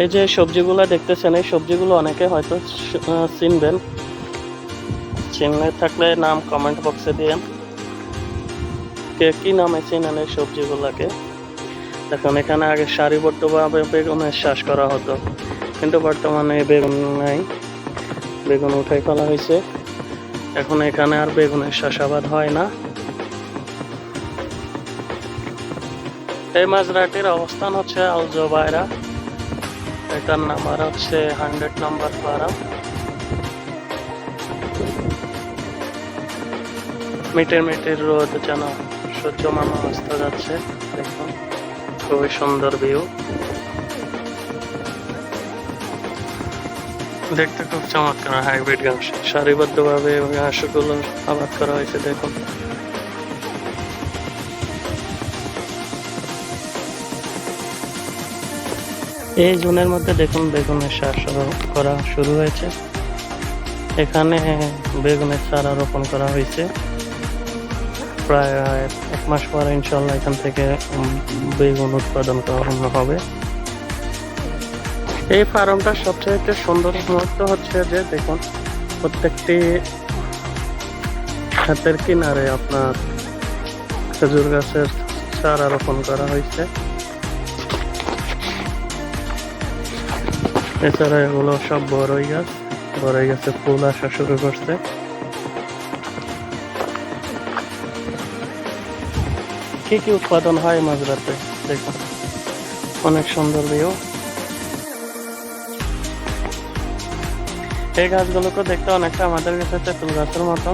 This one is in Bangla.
এই যে সবজিগুলো দেখতেছেন, এই সবজিগুলো অনেকে হয়তো চিনবেন। চিনলে থাকলে নাম কমেন্ট বক্সে দিয়ে কে কি নামে চিনেন এই সবজিগুলোকে? দেখুন, এখানে আগে সারিবদ্ধভাবে বেগুনের চাষ করা হতো। কিন্তু বর্তমানে বেগুন নাই। বেগুন উঠাই ফেলা হয়েছে। এখন এখানে আর বেগুনের চাষাবাদ হয় না। এই মাজরাটির অবস্থান হচ্ছে আলজোবায়রা। এটার নাম্বার হচ্ছে হান্ড্রেড নাম্বার ফার্ম মিটের মিটের রোদ যেন সূর্যমান অস্ত যাচ্ছে, দেখুন, খুবই সুন্দর ভিউ দেখতে খুব চমৎকার, হাইব্রিড ঘাস সারিবদ্ধভাবে ঘাসগুলো আবাদ করা হয়েছে, দেখুন। এই জুনের মধ্যে দেখুন, বেগুনের শুরু- করা শুরু হয়েছে। এখানে বেগুনের চারা রোপণ করা হয়েছে। প্রায় এক মাস পরে ইনশাল্লাহ এখান থেকে বেগুন উৎপাদন করা হবে। এই ফার্মটার সবচেয়ে সুন্দর মুহূর্ত হচ্ছে যে, দেখুন, প্রত্যেকটি হাতের কিনারে আপনার খেজুর গাছের চারা রোপণ করা হয়েছে। এছাড়া এগুলো সব বড়ই গাছ। বড়ই গাছে ফুল আসা শুরু করছে। কি কি উৎপাদন হয় মাঝরাতে? দেখুন। অনেক সুন্দর ভিউ। এই গাছগুলোকে দেখতে অনেকটা আমাদের কাছে তেঁতুল গাছের মতো।